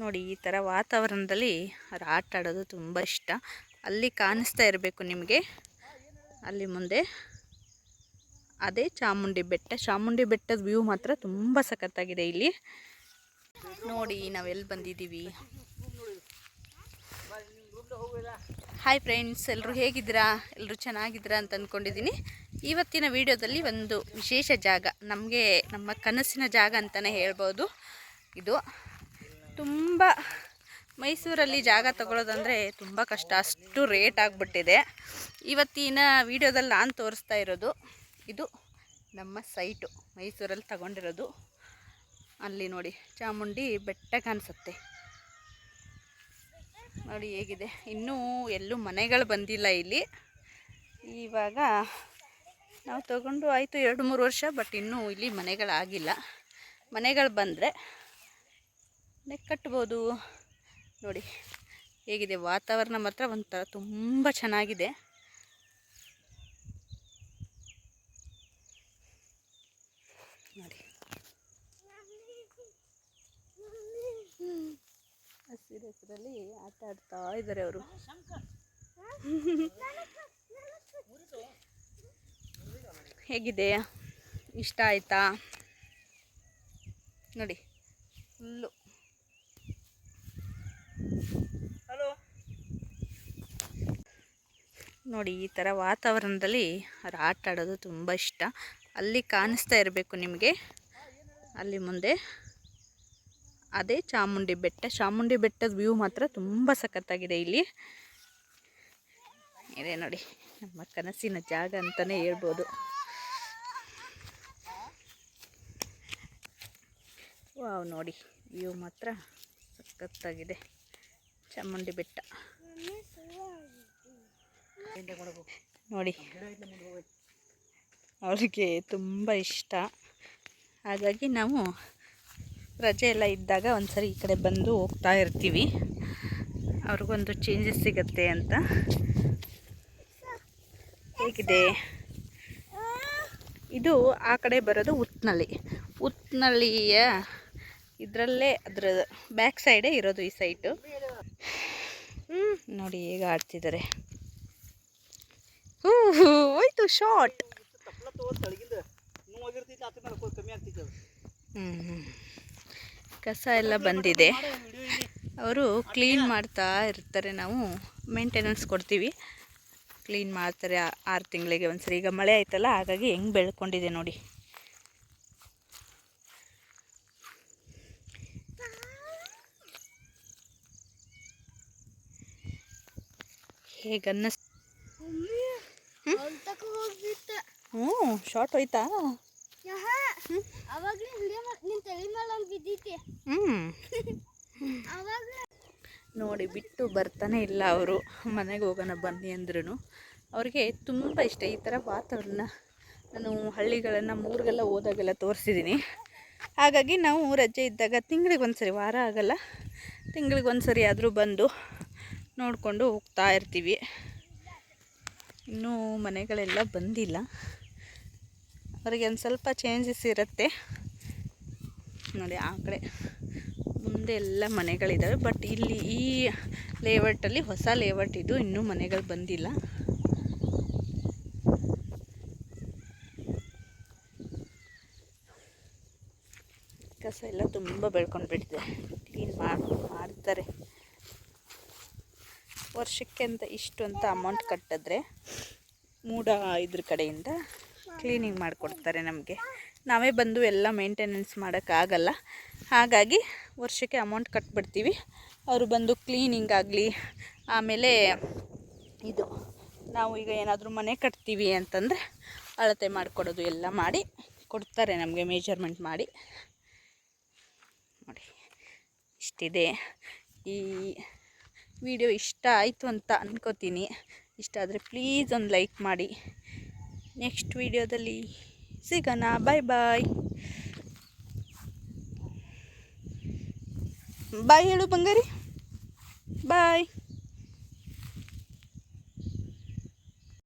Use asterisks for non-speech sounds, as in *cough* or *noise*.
ನೋಡಿ, ಈ ಥರ ವಾತಾವರಣದಲ್ಲಿ ಅವ್ರು ಆಟ ಆಡೋದು ತುಂಬ ಇಷ್ಟ. ಅಲ್ಲಿ ಕಾಣಿಸ್ತಾ ಇರಬೇಕು ನಿಮಗೆ. ಅಲ್ಲಿ ಮುಂದೆ ಅದೇ ಚಾಮುಂಡಿ ಬೆಟ್ಟ. ಚಾಮುಂಡಿ ಬೆಟ್ಟದ ವ್ಯೂ ಮಾತ್ರ ತುಂಬ ಸಖತ್ತಾಗಿದೆ ಇಲ್ಲಿ. ನೋಡಿ ನಾವೆಲ್ಲಿ ಬಂದಿದ್ದೀವಿ. ಹಾಯ್ ಫ್ರೆಂಡ್ಸ್ ಎಲ್ಲರೂ ಹೇಗಿದ್ದೀರಾ? ಎಲ್ಲರೂ ಚೆನ್ನಾಗಿದ್ದೀರಾ ಅಂತ ಅಂದ್ಕೊಂಡಿದ್ದೀನಿ ಇವತ್ತಿನ ವಿಡಿಯೋದಲ್ಲಿ ಒಂದು ವಿಶೇಷ ಜಾಗ. ನಮಗೆ ನಮ್ಮ ಕನಸಿನ ಜಾಗ ಅಂತಲೇ ಹೇಳ್ಬೋದು. ಇದು ತುಂಬ ಮೈಸೂರಲ್ಲಿ ಜಾಗ ತಗೊಳ್ಳೋದಂದರೆ ತುಂಬ ಕಷ್ಟ. ಅಷ್ಟು ರೇಟ್ ಆಗಿಬಿಟ್ಟಿದೆ. ಇವತ್ತಿನ ವಿಡಿಯೋದಲ್ಲಿ ನಾನು ತೋರಿಸ್ತಾ ಇರೋದು, ಇದು ನಮ್ಮ ಸೈಟು, ಮೈಸೂರಲ್ಲಿ ತಗೊಂಡಿರೋದು. ಅಲ್ಲಿ ನೋಡಿ, ಚಾಮುಂಡಿ ಬೆಟ್ಟ ಕಾಣಿಸುತ್ತೆ. ನೋಡಿ ಹೇಗಿದೆ. ಇನ್ನೂ ಎಲ್ಲೂ ಮನೆಗಳು ಬಂದಿಲ್ಲ ಇಲ್ಲಿ. ಇವಾಗ ನಾವು ತಗೊಂಡು ಆಯಿತು ಎರಡು ಮೂರು ವರ್ಷ, ಬಟ್ ಇನ್ನೂ ಇಲ್ಲಿ ಮನೆಗಳಾಗಿಲ್ಲ. ಮನೆಗಳು ಬಂದರೆ ಕಟ್ಬೋದು. ನೋಡಿ, ಹೇಗಿದೆ? ವಾತಾವರಣ ಮಾತ್ರ ಒಂಥರ ತುಂಬ ಚೆನ್ನಾಗಿದೆ. ನೋಡಿ. ಹಸಿರು ಹಸಿರಲ್ಲಿ ಆಟ ಆಡ್ತಾ ಇದ್ದಾರೆ ಅವರು. ಹೇಗಿದೆ? ಇಷ್ಟ ಆಯ್ತಾ? ನೋಡಿ, ಫುಲ್ಲು. ನೋಡಿ ಈ ಥರ ವಾತಾವರಣದಲ್ಲಿ ಅವ್ರು ಆಟ ಆಡೋದು ತುಂಬ ಇಷ್ಟ. ಅಲ್ಲಿ ಕಾಣಿಸ್ತಾ ಇರಬೇಕು ನಿಮಗೆ. ಅಲ್ಲಿ ಮುಂದೆ ಅದೇ ಚಾಮುಂಡಿ ಬೆಟ್ಟ. ಚಾಮುಂಡಿ ಬೆಟ್ಟದ ವ್ಯೂ ಮಾತ್ರ ತುಂಬ ಸಖತ್ತಾಗಿದೆ ಇಲ್ಲಿ. ಇದೆ ನೋಡಿ ನಮ್ಮ ಕನಸಿನ ಜಾಗ ಅಂತಲೇ ಹೇಳ್ಬೋದು. ವಾವ್ ನೋಡಿ ವ್ಯೂ ಮಾತ್ರ ಸಖತ್ತಾಗಿದೆ. ಚಾಮುಂಡಿ ಬೆಟ್ಟ. ನೋಡಿ. ಅವರಿಗೆ ತುಂಬ ಇಷ್ಟ. ಹಾಗಾಗಿ ನಾವು ರಜೆ ಎಲ್ಲ ಇದ್ದಾಗ ಒಂದ್ಸರಿ ಈ ಕಡೆ ಬಂದು ಹೋಗ್ತಾ ಇರ್ತೀವಿ. ಅವ್ರಿಗೊಂದು ಚೇಂಜಸ್ ಸಿಗತ್ತೆ ಅಂತ. ಹೇಗಿದೆ? ಇದು ಆ ಕಡೆ ಬರೋದು ಉತ್ನಳ್ಳಿ. ಉತ್ನಳ್ಳಿಯ ಇದರಲ್ಲೇ ಅದರ ಬ್ಯಾಕ್ ಸೈಡೇ ಇರೋದು ಈ ಸೈಟು ನೋಡಿ ಹೇಗೆ ಆಡ್ತಿದ್ದಾರೆ. ಹೂ ಹೋಯ್ತು ಶಾರ್ಟ್ ಹ್ಞೂ ಕಸ ಎಲ್ಲ ಬಂದಿದೆ. ಅವರು ಕ್ಲೀನ್ ಮಾಡ್ತಾ ಇರ್ತಾರೆ ನಾವು. ಮೇಂಟೆನೆನ್ಸ್ ಕೊಡ್ತೀವಿ. ಕ್ಲೀನ್ ಮಾಡ್ತಾರೆ ಆರು ತಿಂಗಳಿಗೆ ಒಂದ್ಸರಿ. ಈಗ ಮಳೆ ಆಯ್ತಲ್ಲ, ಹಾಗಾಗಿ ಹೆಂಗೆ ಬೆಳ್ಕೊಂಡಿದೆ ನೋಡಿ. ಹೇಗೆ ಅನ್ನಿಸ್ ಹ್ಞೂ ಶಾರ್ಟ್ ಹೋಯ್ತಾ? *laughs* ನೋಡಿ ಬಿಟ್ಟು ಬರ್ತಾನೆ ಇಲ್ಲ ಅವರು. ಮನೆಗೆ ಹೋಗೋಣ ಬನ್ನಿ ಅಂದ್ರೂ ಅವ್ರಿಗೆ ತುಂಬ ಇಷ್ಟ ಈ ಥರ ವಾತಾವರಣ. ನಾನು ಹಳ್ಳಿಗಳನ್ನು ಮೂರಿಗೆಲ್ಲ ಹೋದಾಗೆಲ್ಲ ತೋರಿಸಿದ್ದೀನಿ ಹಾಗಾಗಿ ನಾವು ರಜೆ ಇದ್ದಾಗ ತಿಂಗಳಿಗೆ ಒಂದ್ಸರಿ ವಾರ ಆಗಲ್ಲ. ತಿಂಗಳಿಗೆ ಒಂದ್ಸರಿ ಆದರೂ ಬಂದು ನೋಡಿಕೊಂಡು ಹೋಗ್ತಾ ಇರ್ತೀವಿ. ಇನ್ನೂ ಮನೆಗಳೆಲ್ಲ ಬಂದಿಲ್ಲ. ಅವರಿಗೆ ಒಂದು ಸ್ವಲ್ಪ ಚೇಂಜಸ್ ಇರುತ್ತೆ. ನೋಡಿ, ಆ ಕಡೆ ಮುಂದೆ ಎಲ್ಲ ಮನೆಗಳಿದ್ದಾವೆ ಬಟ್ ಇಲ್ಲಿ ಈ ಲೇಔಟಲ್ಲಿ ಹೊಸ ಲೇಔಟ್ ಇದು ಇನ್ನೂ ಮನೆಗಳು ಬಂದಿಲ್ಲ. ಕಸ ಎಲ್ಲ ತುಂಬ ಬೆಳ್ಕೊಂಡು ಬಿಟ್ಟಿದೆ ಕ್ಲೀನ್ ಮಾಡಿ, ಮಾಡ್ತಾರೆ. ವರ್ಷಕ್ಕೆ ಅಂತ ಇಷ್ಟು ಅಂತ ಅಮೌಂಟ್ ಕಟ್ಟಿದ್ರೆ ಮೂಡ ಇದ್ರ ಕಡೆಯಿಂದ ಕ್ಲೀನಿಂಗ್ ಮಾಡಿಕೊಡ್ತಾರೆ ನಮಗೆ. ನಾವೇ ಬಂದು ಎಲ್ಲ ಮೇಂಟೆನೆನ್ಸ್ ಮಾಡೋಕ್ಕಾಗಲ್ಲ ಹಾಗಾಗಿ ವರ್ಷಕ್ಕೆ ಅಮೌಂಟ್ ಕಟ್ಬಿಡ್ತೀವಿ. ಅವರು ಬಂದು ಕ್ಲೀನಿಂಗ್ ಆಗಲಿ, ಆಮೇಲೆ ಇದು, ನಾವು ಈಗ ಏನಾದರೂ ಮನೆ ಕಟ್ತೀವಿ ಅಂತಂದರೆ ಅಳತೆ ಮಾಡಿಕೊಡೋದು ಎಲ್ಲ ಮಾಡಿ ಕೊಡ್ತಾರೆ ನಮಗೆ ಮೇಜರ್ಮೆಂಟ್ ಮಾಡಿ. ನೋಡಿ, ಇಷ್ಟಿದೆ. ಈ ವಿಡಿಯೋ ಇಷ್ಟ ಆಯಿತು ಅಂತ ಅಂದ್ಕೋತೀನಿ ಇಷ್ಟ ಆದರೆ ಪ್ಲೀಸ್ ಒಂದು ಲೈಕ್ ಮಾಡಿ. ನೆಕ್ಸ್ಟ್ ವಿಡಿಯೋದಲ್ಲಿ ಸಿಗೋಣ. ಬಾಯ್ ಬಾಯ್ ಬಾಯ್ ಹೇಳು ಬಂಗಾರಿ. ಬಾಯ್